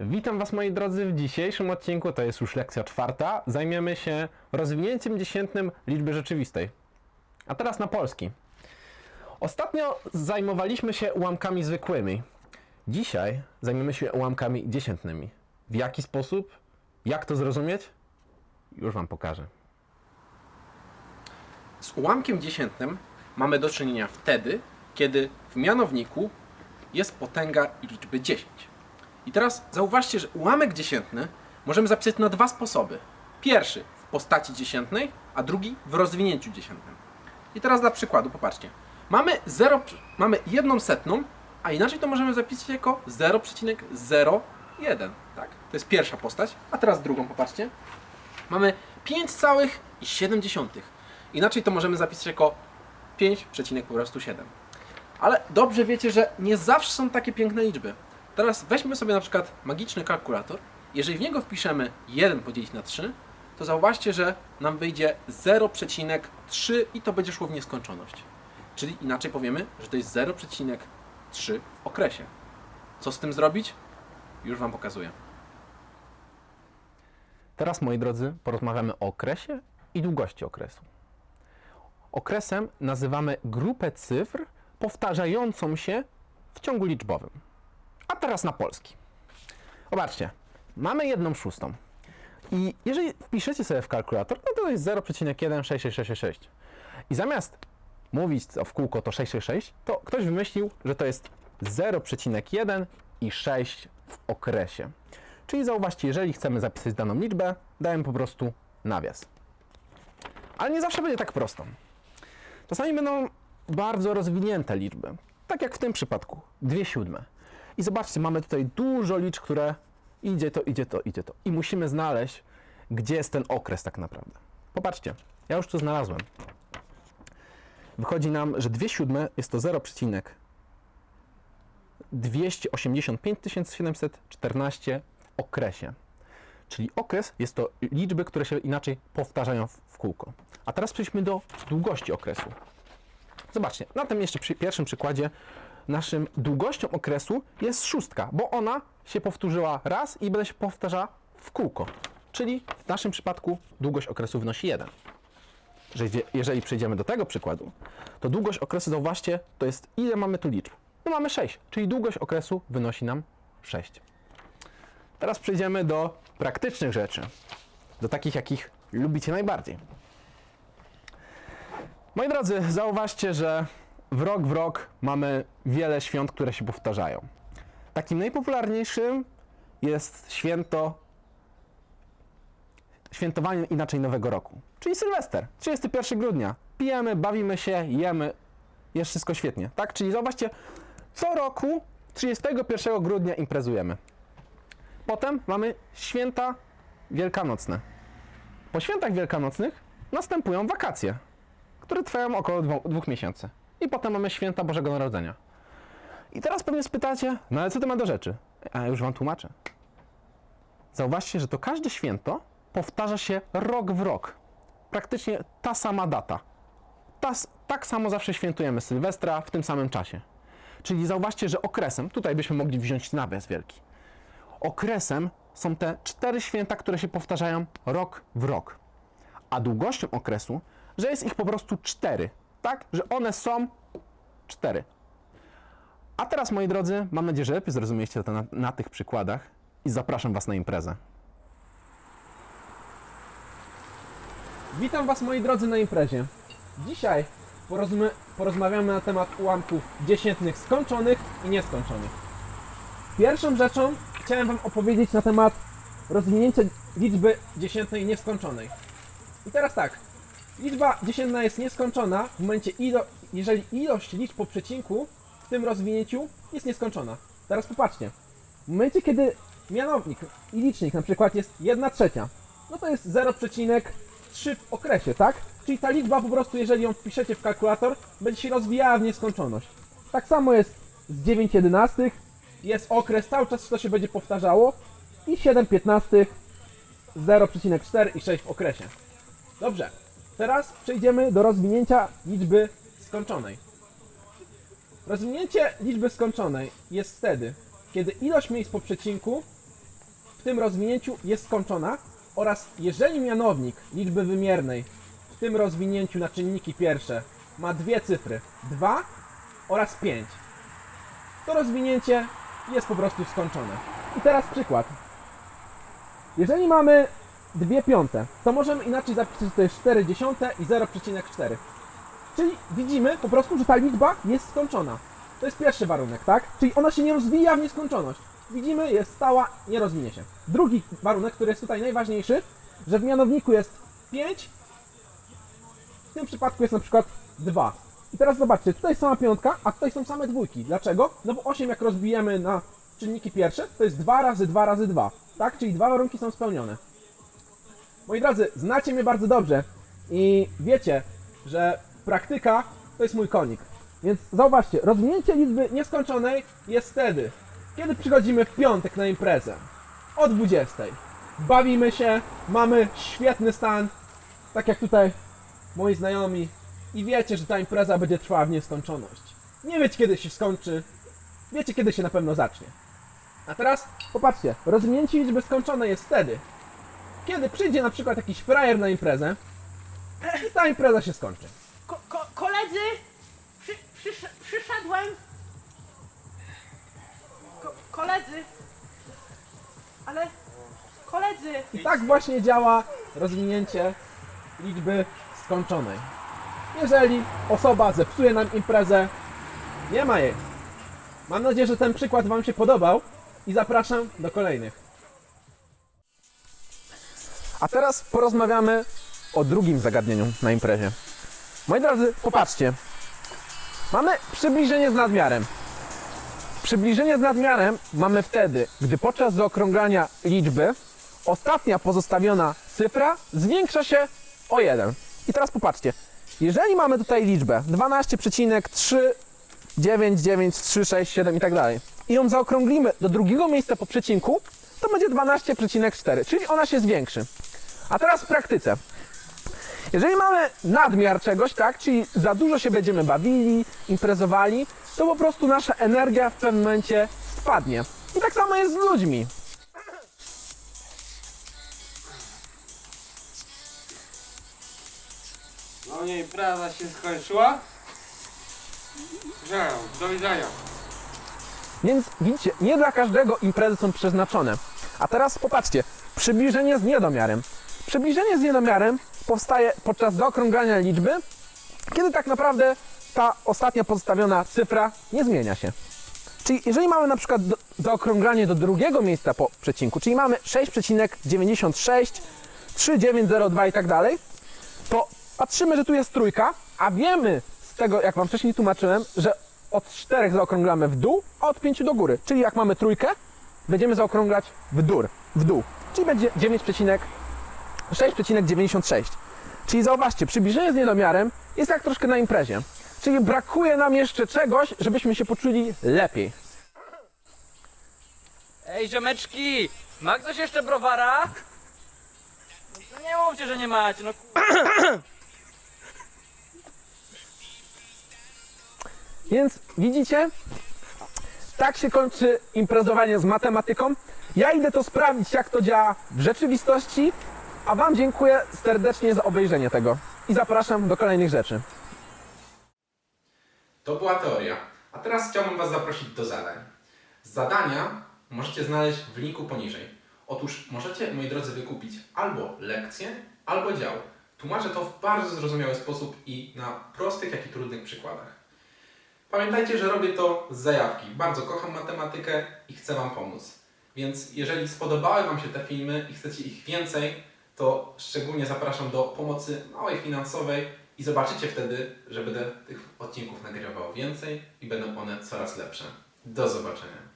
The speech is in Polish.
Witam Was moi drodzy w dzisiejszym odcinku, to jest już lekcja czwarta. Zajmiemy się rozwinięciem dziesiętnym liczby rzeczywistej. A teraz na polski. Ostatnio zajmowaliśmy się ułamkami zwykłymi. Dzisiaj zajmiemy się ułamkami dziesiętnymi. W jaki sposób? Jak to zrozumieć? Już Wam pokażę. Z ułamkiem dziesiętnym mamy do czynienia wtedy, kiedy w mianowniku jest potęga liczby 10. I teraz zauważcie, że ułamek dziesiętny możemy zapisać na dwa sposoby. Pierwszy w postaci dziesiętnej, a drugi w rozwinięciu dziesiętnym. I teraz dla przykładu, popatrzcie. Mamy, 0, mamy jedną setną, a inaczej to możemy zapisać jako 0,01. Tak? To jest pierwsza postać. A teraz drugą, popatrzcie. Mamy 5,7. Inaczej to możemy zapisać jako 5, po prostu 7. Ale dobrze wiecie, że nie zawsze są takie piękne liczby. Teraz weźmy sobie na przykład magiczny kalkulator. Jeżeli w niego wpiszemy 1 podzielić na 3, to zauważcie, że nam wyjdzie 0,3 i to będzie szło w nieskończoność. Czyli inaczej powiemy, że to jest 0,3 w okresie. Co z tym zrobić? Już Wam pokazuję. Teraz moi drodzy porozmawiamy o okresie i długości okresu. Okresem nazywamy grupę cyfr powtarzającą się w ciągu liczbowym. A teraz na polski. Zobaczcie, mamy jedną szóstą. I jeżeli wpiszecie sobie w kalkulator, no to jest 0,16666. I zamiast mówić w kółko to 666, to ktoś wymyślił, że to jest 0,1 i 6 w okresie. Czyli zauważcie, jeżeli chcemy zapisać daną liczbę, dajemy po prostu nawias. Ale nie zawsze będzie tak prosto. Czasami będą bardzo rozwinięte liczby, tak jak w tym przypadku, dwie siódme. I zobaczcie, mamy tutaj dużo liczb, które idzie to, idzie to, idzie to. I musimy znaleźć, gdzie jest ten okres tak naprawdę. Popatrzcie, ja już tu znalazłem. Wychodzi nam, że dwie siódme jest to 0,285 714 w okresie. Czyli okres jest to liczby, które się inaczej powtarzają w kółko. A teraz przejdźmy do długości okresu. Zobaczcie, na tym jeszcze przy pierwszym przykładzie naszym długością okresu jest szóstka, bo ona się powtórzyła raz i będzie się powtarzała w kółko. Czyli w naszym przypadku długość okresu wynosi 1. Jeżeli- Jeżeli przejdziemy do tego przykładu, to długość okresu, zauważcie, to jest ile mamy tu liczb? No mamy 6, czyli długość okresu wynosi nam 6. Teraz przejdziemy do praktycznych rzeczy. Do takich, jakich lubicie najbardziej. Moi drodzy, zauważcie, że w rok w rok mamy wiele świąt, które się powtarzają. Takim najpopularniejszym jest święto świętowanie inaczej Nowego Roku, czyli Sylwester, 31 grudnia. Pijemy, bawimy się, jemy, jest wszystko świetnie, tak? Czyli zobaczcie, co roku 31 grudnia imprezujemy. Potem mamy święta wielkanocne. Po świętach wielkanocnych następują wakacje, które trwają około dwo, dwóch miesięcy. I potem mamy święta Bożego Narodzenia. I teraz pewnie spytacie, no ale co to ma do rzeczy? A już wam tłumaczę. Zauważcie, że to każde święto powtarza się rok w rok. Praktycznie ta sama data. Ta, tak samo zawsze świętujemy Sylwestra w tym samym czasie. Czyli zauważcie, że okresem, tutaj byśmy mogli wziąć nawias wielki. Okresem są te cztery święta, które się powtarzają rok w rok. A długością okresu, że jest ich po prostu cztery. Tak? Że one są cztery. A teraz, moi drodzy, mam nadzieję, że lepiej zrozumieliście to na, na tych przykładach i zapraszam Was na imprezę. Witam Was moi drodzy na imprezie. Dzisiaj porozmawiamy na temat ułamków dziesiętnych skończonych i nieskończonych. Pierwszą rzeczą chciałem Wam opowiedzieć na temat rozwinięcia liczby dziesiętnej nieskończonej. I teraz tak, liczba dziesiętna jest nieskończona w momencie, ilo- jeżeli ilość liczb po przecinku w tym rozwinięciu jest nieskończona. Teraz popatrzcie, w momencie kiedy mianownik i licznik na przykład jest 1 trzecia, no to jest 0,3 w okresie, tak? Czyli ta liczba po prostu, jeżeli ją wpiszecie w kalkulator, będzie się rozwijała w nieskończoność. Tak samo jest z 9 jedenastych, jest okres, cały czas to się będzie powtarzało i 7 piętnastych, 0,4 i 6 w okresie. Dobrze, teraz przejdziemy do rozwinięcia liczby skończonej. Rozwinięcie liczby skończonej jest wtedy, kiedy ilość miejsc po przecinku tym rozwinięciu jest skończona oraz jeżeli mianownik liczby wymiernej w tym rozwinięciu na czynniki pierwsze ma dwie cyfry 2 oraz 5, to rozwinięcie jest po prostu skończone. I teraz przykład. Jeżeli mamy dwie piąte, to możemy inaczej zapisać, to jest 4 dziesiąte i 0,4. Czyli widzimy po prostu, że ta liczba jest skończona. To jest pierwszy warunek, tak? Czyli ona się nie rozwija w nieskończoność. Widzimy, jest stała, nie rozwinie się. Drugi warunek, który jest tutaj najważniejszy, że w mianowniku jest 5, w tym przypadku jest na przykład 2. I teraz zobaczcie, tutaj jest sama piątka, a tutaj są same dwójki. Dlaczego? No bo 8 jak rozbijemy na czynniki pierwsze, to jest 2 razy 2 razy 2. Tak? Czyli dwa warunki są spełnione. Moi drodzy, znacie mnie bardzo dobrze i wiecie, że praktyka to jest mój konik. Więc zauważcie, rozwinięcie liczby nieskończonej jest wtedy, kiedy przychodzimy w piątek na imprezę. O 20. Bawimy się, mamy świetny stan, tak jak tutaj moi znajomi i wiecie, że ta impreza będzie trwała w nieskończoność. Nie wiecie kiedy się skończy, wiecie kiedy się na pewno zacznie. A teraz popatrzcie, rozwinięcie liczby skończonej jest wtedy, kiedy przyjdzie na przykład jakiś frajer na imprezę i ta impreza się skończy. Ko ko koledzy, przy, przysz przyszedłem. Ko koledzy, ale koledzy, I tak właśnie działa rozwinięcie liczby skończonej. Jeżeli osoba zepsuje nam imprezę, nie ma jej. Mam nadzieję, że ten przykład Wam się podobał i zapraszam do kolejnych. A teraz porozmawiamy o drugim zagadnieniu na imprezie. Moi drodzy, popatrzcie. Mamy przybliżenie z nadmiarem. Przybliżenie z nadmiarem mamy wtedy, gdy podczas zaokrąglania liczby ostatnia pozostawiona cyfra zwiększa się o 1. I teraz popatrzcie. Jeżeli mamy tutaj liczbę 12,399,367 i tak dalej i ją zaokrąglimy do drugiego miejsca po przecinku, to będzie 12,4, czyli ona się zwiększy. A teraz w praktyce. Jeżeli mamy nadmiar czegoś, tak, czyli za dużo się będziemy bawili, imprezowali, to po prostu nasza energia w pewnym momencie spadnie. I tak samo jest z ludźmi. No nie, impreza się skończyła. Żegnam, do widzenia. Więc widzicie, nie dla każdego imprezy są przeznaczone. A teraz popatrzcie, przybliżenie z niedomiarem. Przybliżenie z niedomiarem powstaje podczas zaokrąglania liczby, kiedy tak naprawdę ta ostatnia pozostawiona cyfra nie zmienia się. Czyli jeżeli mamy na przykład do, do drugiego miejsca po przecinku, czyli mamy 6,96, 3902 i tak dalej, to patrzymy, że tu jest trójka, a wiemy z tego, jak Wam wcześniej tłumaczyłem, że od 4 zaokrąglamy w dół, a od 5 do góry. Czyli jak mamy trójkę, będziemy zaokrąglać w dół, w dół. Czyli będzie 9,6,96. Czyli zauważcie, przybliżenie z niedomiarem jest jak troszkę na imprezie. Czyli brakuje nam jeszcze czegoś, żebyśmy się poczuli lepiej. Ej, ziomeczki! Ma ktoś jeszcze browara? No nie mówcie, że nie macie, no. Więc widzicie, tak się kończy imprezowanie z matematyką. Ja idę to sprawdzić, jak to działa w rzeczywistości, a Wam dziękuję serdecznie za obejrzenie tego i zapraszam do kolejnych rzeczy. To była teoria. A teraz chciałbym Was zaprosić do zadań. Zadania możecie znaleźć w linku poniżej. Otóż możecie, moi drodzy, wykupić albo lekcję, albo dział. Tłumaczę to w bardzo zrozumiały sposób i na prostych, jak i trudnych przykładach. Pamiętajcie, że robię to z zajawki. Bardzo kocham matematykę i chcę Wam pomóc. Więc jeżeli spodobały Wam się te filmy i chcecie ich więcej, to szczególnie zapraszam do pomocy małej finansowej i zobaczycie wtedy, że będę tych odcinków nagrywał więcej i będą one coraz lepsze. Do zobaczenia.